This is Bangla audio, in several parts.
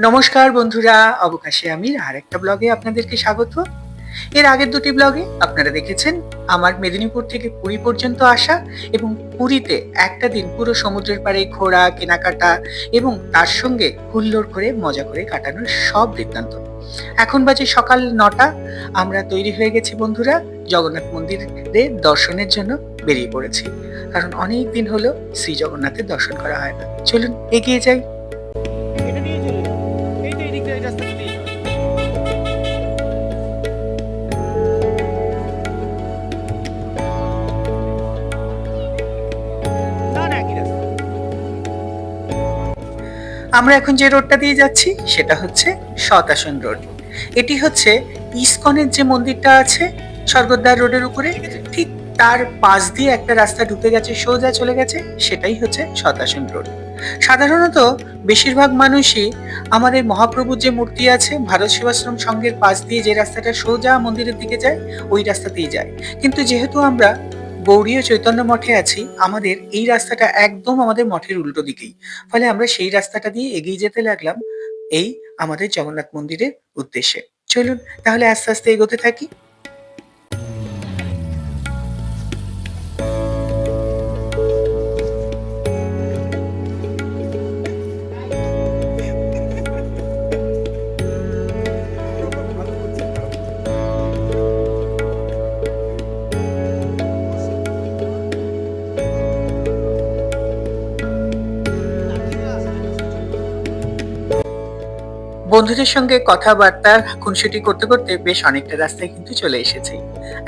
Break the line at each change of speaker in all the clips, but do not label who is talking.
নমস্কার বন্ধুরা, অবকাশে আমি আর একটা ব্লগে আপনাদেরকে স্বাগত। এর আগের দুটি ব্লগে আপনারা দেখেছেন, আমার মেদিনীপুর থেকে পুরী পর্যন্ত আসা এবং পুরীতে একটা দিন পুরো সমুদ্রের পাড়ে ঘোরা, কেনাকাটা এবং তার সঙ্গে হুল্লোড় করে মজা করে কাটানোর সব বৃত্তান্ত। এখন বাজে সকাল নটা। আমরা তৈরি হয়ে গেছি বন্ধুরা, জগন্নাথ মন্দিরে দর্শনের জন্য বেরিয়ে পড়েছি। কারণ অনেক দিন হলো শ্রী জগন্নাথের দর্শন করা হয় না। চলুন এগিয়ে যাই। আমরা এখন যে রোডটা দিয়ে যাচ্ছি, সেটা হচ্ছে শতাসন রোড। এটি হচ্ছে ইসকনের যে মন্দিরটা আছে, স্বর্গদ্বার রোডের উপরে, ঠিক তার পাশ দিয়ে একটা রাস্তা ঢুকে গেছে, সোজা চলে গেছে, সেটাই হচ্ছে শতাসন রোড। সাধারণত বেশিরভাগ মানুষই আমাদের মহাপ্রভুর যে মূর্তি আছে, ভারত সেবাশ্রম সংঘের পাশ দিয়ে যে রাস্তাটা সোজা মন্দিরের দিকে যায়, ওই রাস্তাতেই যায়। কিন্তু যেহেতু আমরা গৌরীয় চৈতন্য মঠে আছি, আমাদের এই রাস্তাটা একদম আমাদের মঠের উল্টো দিকেই। ফলে আমরা সেই রাস্তাটা দিয়ে এগিয়ে যেতে লাগলাম, এই আমাদের জগন্নাথ মন্দিরের উদ্দেশ্যে। চলুন, তাহলে আস্তে আস্তে এগোতে থাকি। বন্ধুদের সঙ্গে কথাবার্তা, খুনসুটি করতে করতে বেশ অনেকটা রাস্তায় কিন্তু চলে এসেছি।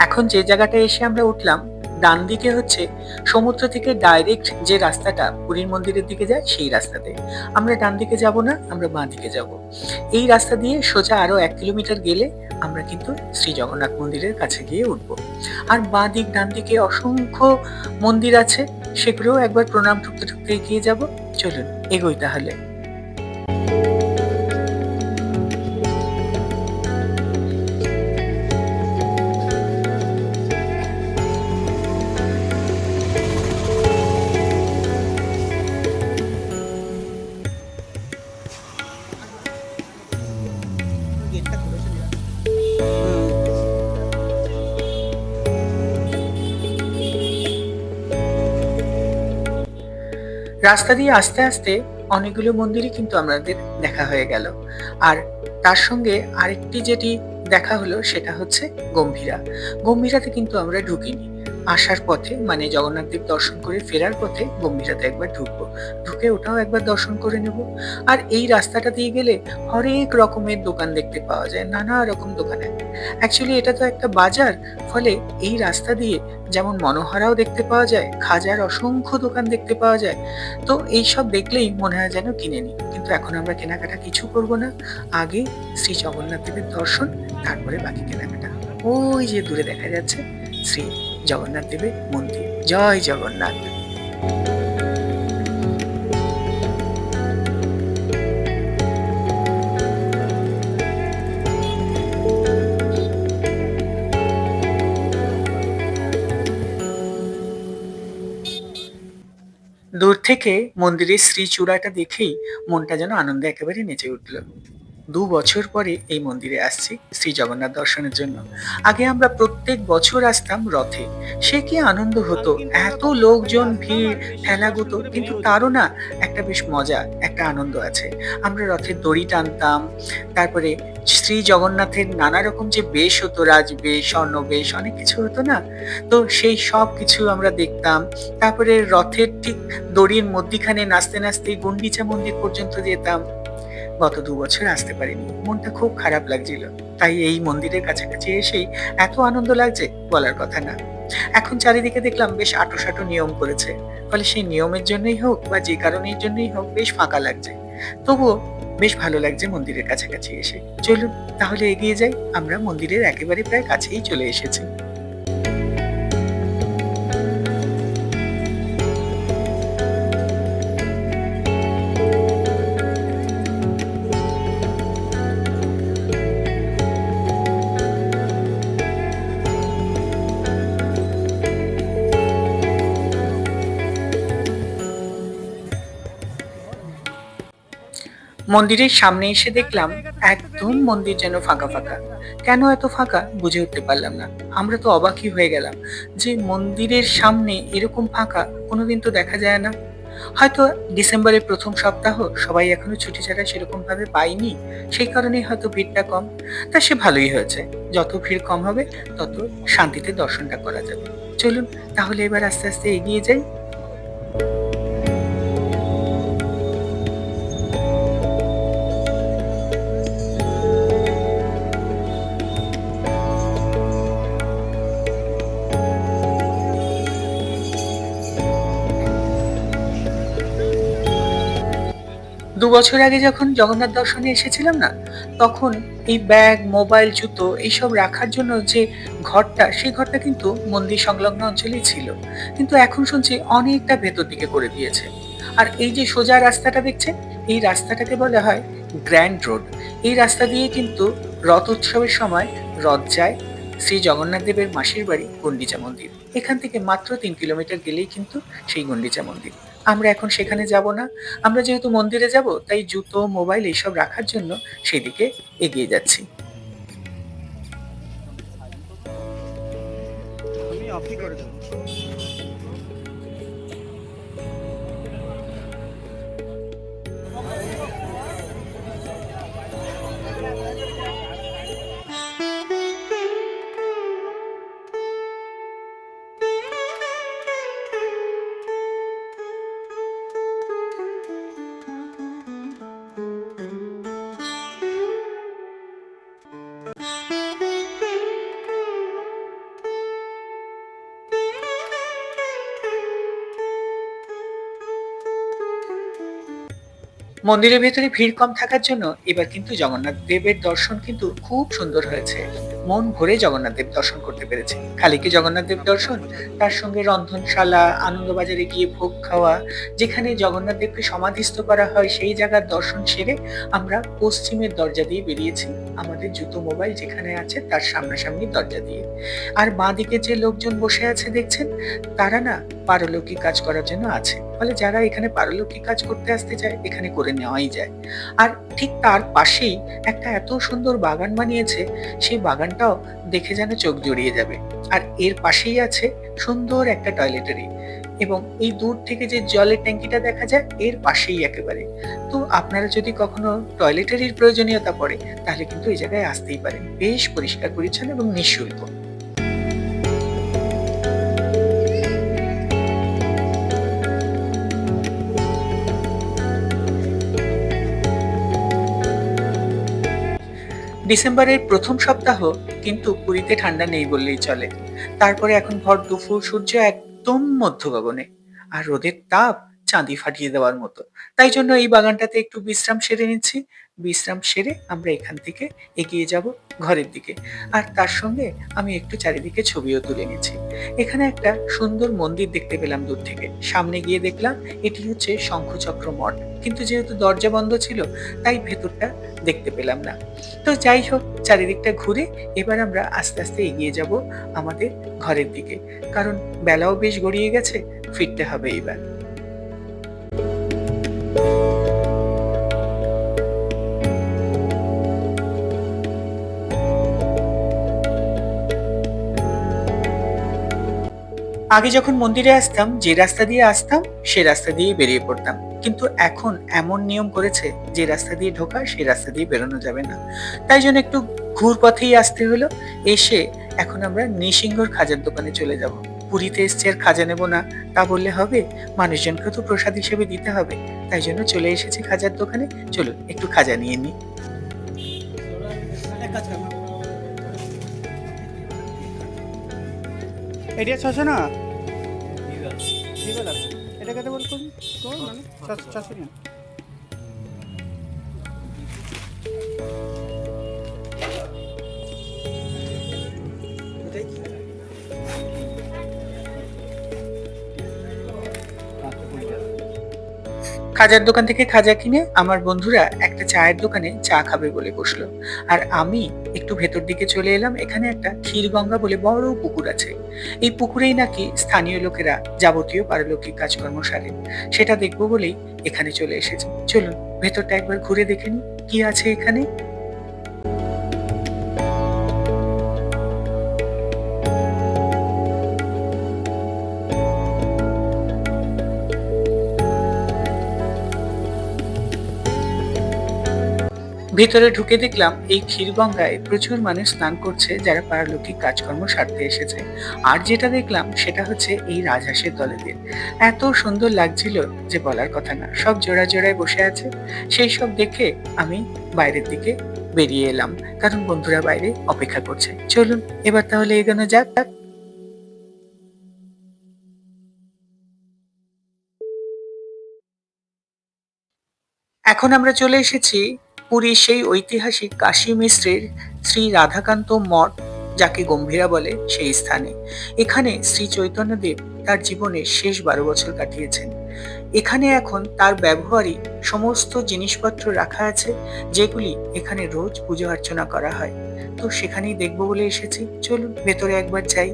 এখন যে জায়গাটা এসে আমরা উঠলাম, ডান দিকে হচ্ছে সমুদ্র থেকে ডাইরেক্ট যে রাস্তাটা পুরীর মন্দিরের দিকে যায়, সেই রাস্তাতে। আমরা ডান দিকে যাব না, আমরা বাঁ দিকে যাব। এই রাস্তা দিয়ে সোজা আরও এক কিলোমিটার গেলে আমরা কিন্তু শ্রী জগন্নাথ মন্দিরের কাছে গিয়ে উঠবো। আর বাঁ দিক, ডান দিকে অসংখ্য মন্দির আছে, সেগুলোও একবার প্রণাম ঠুকতে ঠুকতে এগিয়ে যাব। চলুন, এগোই তাহলে।
গেটটা
রাস্তা দিয়ে আস্তে আস্তে অনেকগুলো মন্দিরই কিন্তু আমাদের দেখা হয়ে গেল। আর তার সঙ্গে আরেকটি যেটি দেখা হলো সেটা হচ্ছে গম্ভীরা। গম্ভীরাতে কিন্তু আমরা ঢুকিনি। আসার পথে মানে জগন্নাথ দেব দর্শন করে ফেরার পথে গম্ভীরাতে একবার ঢুকবো। ঢুকে ওটাও একবার দর্শন করে নেব। আর এই রাস্তাটা দিয়ে গেলে হরেক রকমের দোকান দেখতে পাওয়া যায়, নানা রকম দোকানে। অ্যাকচুয়ালি এটা তো একটা বাজার, ফলে এই রাস্তা দিয়ে যেমন মনোহরাও দেখতে পাওয়া যায়, খাজার অসংখ্য দোকান দেখতে পাওয়া যায়। তো এইসব দেখলেই মনে হয় যেন কিনে নিই কিন্তু এখন আমরা কেনাকাটা কিছু করব না। আগে শ্রী জগন্নাথ দেবের দর্শন, তারপরে বাকি কেনাকাটা। ওই যে দূরে দেখা যাচ্ছে, শ্রী জগন্নাথ দেবের মন্দির। জয় জগন্নাথ। দূর থেকে মন্দিরের শ্রীচূড়াটা দেখেই মনটা যেন আনন্দে একেবারে নেচে উঠল। দু বছর পরে এই মন্দিরে আসছি শ্রী জগন্নাথ দর্শনের জন্য। আগে আমরা প্রত্যেক বছর আসতাম রথে। সে কি আনন্দ হতো? এত লোকজন, ভিড় ঠেলাগুতো কিন্তু তারও না একটা বেশ মজা, একটা আনন্দ আছে। আমরা রথের দড়ি টানতাম, তারপরে শ্রী জগন্নাথের নানা রকম যে বেশ হতো, রাজবেশ, স্বর্ণবেশ, অনেক কিছু হতো না? তো সেই সব কিছু আমরা দেখতাম। তারপরে রথের ঠিক দড়ির মধ্যিখানে নাচতে নাচতে গুন্ডিচা মন্দির পর্যন্ত যেতাম। গত দু বছর আসতে পারিনি। মনটা খুব খারাপ লাগছিল। তাই এই মন্দিরের কাছাকাছি এসেই এত আনন্দ লাগছে বলার কথা না। এখন চারিদিকে দেখলাম বেশ আটো সাটো নিয়ম করেছে। ফলে সেই নিয়মের জন্যই হোক বা যে কারণের জন্যই হোক বেশ ফাঁকা লাগছে। তবুও বেশ ভালো লাগছে মন্দিরের কাছাকাছি এসে। চলুন, তাহলে এগিয়ে যাই। আমরা মন্দিরের একেবারে প্রায় কাছেই চলে এসেছি। মন্দিরের সামনে এসে দেখলাম একদম মন্দির যেন ফাঁকা ফাঁকা। কেন এত ফাঁকা বুঝে উঠতে পারলাম না। আমরা তো অবাকই হয়ে গেলাম যে মন্দিরের সামনে এরকম ফাঁকা কোনোদিন তো দেখা যায় না। হয়তো ডিসেম্বরের প্রথম সপ্তাহ সবাই এখনও ছুটি ছাড়া সেরকমভাবে পাইনি সেই কারণেই হয়তো ভিড়টা কম। তা সে ভালোই হয়েছে। যত ভিড় কম হবে, তত শান্তিতে দর্শনটা করা যাবে। চলুন, তাহলে এবার আস্তে আস্তে এগিয়ে যাই। দু বছর আগে যখন জগন্নাথ দর্শনে এসেছিলাম না, তখন এই ব্যাগ, মোবাইল, জুতো এইসব রাখার জন্য যে ঘরটা, সেই ঘরটা কিন্তু মন্দির সংলগ্ন অঞ্চলেই ছিল। কিন্তু এখন শুনছি অনেকটা ভেতর দিকে করে দিয়েছে। আর এই যে সোজা রাস্তাটা দেখছে এই রাস্তাটাকে বলা হয় গ্র্যান্ড রোড। এই রাস্তা দিয়ে কিন্তু রথ উৎসবের সময় রথ যায় শ্রী জগন্নাথ দেবের মাসির বাড়ি গন্ডিচা মন্দির। এখান থেকে মাত্র তিন কিলোমিটার গেলেই কিন্তু সেই গন্ডিচা মন্দির। আমরা এখন সেখানে যাব না। আমরা যেহেতু মন্দিরে যাব, তাই জুতো, মোবাইল এইসব রাখার জন্য সেদিকে এগিয়ে যাচ্ছি।
আমি করে
মন্দিরের ভেতরে ভিড় কম থাকার জন্য এবার কিন্তু জগন্নাথ দেবের দর্শন কিন্তু খুব সুন্দর হয়েছে। মন ভরে জগন্নাথ দেব দর্শন করতে পেরেছি। খালি কি জগন্নাথ দেব দর্শন? তার সঙ্গে রন্ধনশালা, আনন্দবাজারে গিয়ে ভোগ খাওয়া, যেখানে জগন্নাথ দেবকে সমাধিস্থ করা হয়, সেই জায়গার দর্শন সেরে আমরা পশ্চিমের দরজা দিয়ে বেরিয়েছি, আমাদের জুতো মোবাইল যেখানে আছে তার সামনাসামনি দরজা দিয়ে। আর বাঁ দিকে যে লোকজন বসে আছে দেখছেন, তারা না পারলৌকিক কাজ করার জন্য আছে। ফলে যারা এখানে পারলৌকিক কাজ করতে আসতে চায়, এখানে করে নেওয়াই যায়। আর ঠিক তার পাশেই একটা এত সুন্দর বাগান বানিয়েছে, সেই বাগানটাও দেখে যেন চোখ জড়িয়ে যাবে। আর এর পাশেই আছে সুন্দর একটা টয়লেটারি এবং এই দূর থেকে যে জলের ট্যাঙ্কিটা দেখা যায়, এর পাশেই একেবারে। তো আপনারা যদি কখনো টয়লেটারির প্রয়োজনীয়তা পড়ে, তাহলে কিন্তু এই জায়গায় আসতেই পারেন। বেশ পরিষ্কার পরিচ্ছন্ন এবং নিঃশুল্ক। ডিসেম্বরের প্রথম সপ্তাহ কিন্তু পুরীতে ঠান্ডা নেই বললেই চলে। তারপরে এখন ভর দুপুর সূর্য একদম মধ্যগগনে, আর রোদের তাপ চাঁদি ফাটিয়ে দেওয়ার মতো। তাই জন্য এই বাগানটাতে একটু বিশ্রাম সেরে নিচ্ছি। বিশ্রাম সেরে আমরা এখান থেকে এগিয়ে যাব ঘরের দিকে। আর তার সঙ্গে আমি একটু চারিদিকে ছবিও তুলে নিচ্ছি। এখানে একটা সুন্দর মন্দির দেখতে পেলাম দূর থেকে। সামনে গিয়ে দেখলাম এটি হচ্ছে শঙ্খচক্র মঠ। কিন্তু যেহেতু দরজা বন্ধ ছিল, তাই ভেতরটা দেখতে পেলাম না। তো যাই হোক, চারিদিকটা ঘুরে এবার আমরা আস্তে আস্তে এগিয়ে যাব আমাদের ঘরের দিকে। কারণ বেলাও বেশ গড়িয়ে গেছে, ফিরতে হবে এবার। আগে যখন মন্দিরে আসতাম, যে রাস্তা দিয়ে আসতাম, সে রাস্তা দিয়ে বেরিয়ে পড়তাম। কিন্তু এখন এমন নিয়ম করেছে, যে রাস্তা দিয়ে ঢোকা সেই রাস্তা দিয়ে বেরোনো যাবে না। তাই জন্য একটু ঘুর পথেই আসতে হলো। এসে এখন আমরা নিসিংহর খাজার দোকানে চলে যাব। পুরীতে এসছে আর খাজা নেব না। তা বললে হবে মানুষজনকে তো প্রসাদ হিসেবে দিতে হবে। তাই জন্য চলে এসেছি খাজার দোকানে। চলুন, একটু খাজা নিয়ে নিই।
এটা ছশো না? ঠিক আছে। এটা কত বল করুন কোন মানে? ছশো না
খাজার দোকান থেকে খাজা কিনে আমার বন্ধুরা একটা চায়ের দোকানে চা খাবে বলে বসল। আর আমি একটু ভেতর দিকে চলে এলাম, এখানে একটা ক্ষীরগঙ্গা বলে বড় পুকুর আছে। এই পুকুরেই নাকি স্থানীয় লোকেরা যাবতীয় পারলৌকিক কাজকর্ম সারে। সেটা দেখব বলেই এখানে চলে এসেছে। চলুন, ভেতরটা একবার ঘুরে দেখে কি আছে এখানে? ভেতরে ঢুকে দেখলাম এই ক্ষীরগঙ্গায় প্রচুর মানুষ স্নান করছে যারা পারলৌকিক কাজকর্ম সারতে এসেছে। আর যেটা দেখলাম সেটা হচ্ছে এই রাজহাঁসের দলেদের। এত সুন্দর লাগছিল যে বলার কথা না। সব জোড়া জোড়ায় বসে আছে। সেই সব দেখে আমি বাইরের দিকে বেরিয়ে এলাম। কারণ বন্ধুরা বাইরে অপেক্ষা করছে। চলুন, এবার তাহলে এগোনো যাক। এখন আমরা চলে এসেছি পুরীর সেই ঐতিহাসিক কাশী মিশ্রের শ্রী রাধাকান্ত মঠ, যাকে গম্ভীরা বলে সেই স্থানে। এখানে শ্রী চৈতন্যদেব তার জীবনের শেষ বারো বছর কাটিয়েছেন। এখানে এখন তার ব্যবহারই সমস্ত জিনিসপত্র রাখা আছে, যেগুলি এখানে রোজ পুজো অর্চনা করা হয়। তো সেখানেই দেখব বলে এসেছি। চলুন, ভেতরে একবার যাই।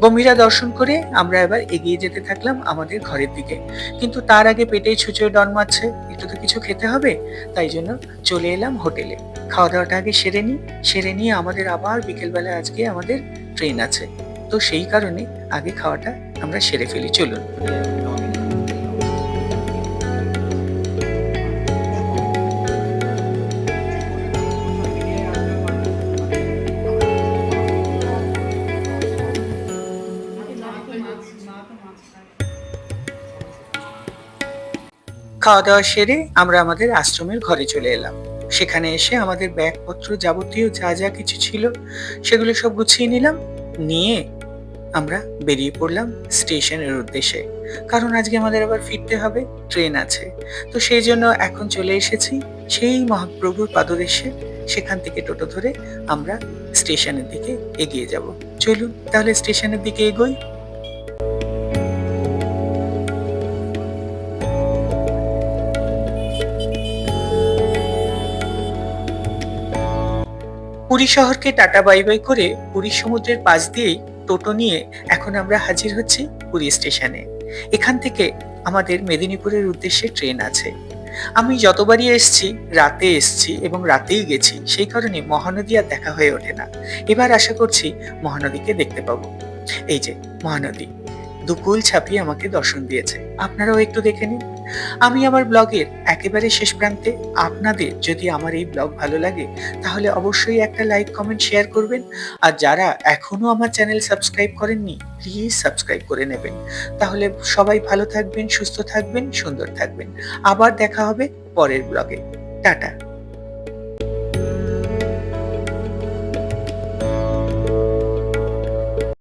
গম্ভীরা দর্শন করে আমরা এবার এগিয়ে যেতে থাকলাম আমাদের ঘরের দিকে। কিন্তু তার আগে পেটে ছুঁচোয় ডন মারছে। একটু তো কিছু খেতে হবে, তাই জন্য চলে এলাম হোটেলে। খাওয়া দাওয়াটা আগে সেরে নিই। সেরে নিয়ে আমাদের আবার বিকেলবেলা আজকে আমাদের ট্রেন আছে। তো সেই কারণে আগে খাওয়াটা আমরা সেরে ফেলি। চলুন। খাওয়া দাওয়া সেরে আমরা আমাদের আশ্রমের ঘরে চলে এলাম। সেখানে এসে আমাদের ব্যাগপত্র যাবতীয় যা যা কিছু ছিল, সেগুলো সব গুছিয়ে নিলাম। নিয়ে আমরা বেরিয়ে পড়লাম স্টেশনের উদ্দেশ্যে। কারণ আজকে আমাদের আবার ফিরতে হবে, ট্রেন আছে। তো সেই জন্য এখন চলে এসেছি সেই মহাপ্রভুর পাদদেশে। সেখান থেকে টোটো ধরে আমরা স্টেশনের দিকে এগিয়ে যাব। চলুন তাহলে স্টেশনের দিকে এগোই। পুরী শহরকে টাটা বাই বাই করে পুরী সমুদ্রের পাশ দিয়েই টোটো নিয়ে এখন আমরা হাজির হচ্ছি পুরী স্টেশনে। এখান থেকে আমাদের মেদিনীপুরের উদ্দেশ্যে ট্রেন আছে। আমি যতবারই এসছি, রাতে এসছি এবং রাতেই গেছি, সেই কারণে মহানদী আর দেখা হয়ে ওঠে না। এবার আশা করছি মহানদীকে দেখতে পাবো। এই যে মহানদী। দুকুল ছাপিয়ে আমাকে দর্শন দিয়েছে। আপনারাও একটু দেখে নিন। আমি আমার ব্লগের একেবারে শেষ প্রান্তে আপনাদের যদি আমার এই ব্লগ ভালো লাগে, তাহলে অবশ্যই একটা লাইক, কমেন্ট, শেয়ার করবেন। আর যারা এখনও আমার চ্যানেল সাবস্ক্রাইব করেননি, প্লিজ সাবস্ক্রাইব করে নেবেন। তাহলে সবাই ভালো থাকবেন, সুস্থ থাকবেন, সুন্দর থাকবেন। আবার দেখা হবে পরের ব্লগে। টাটা।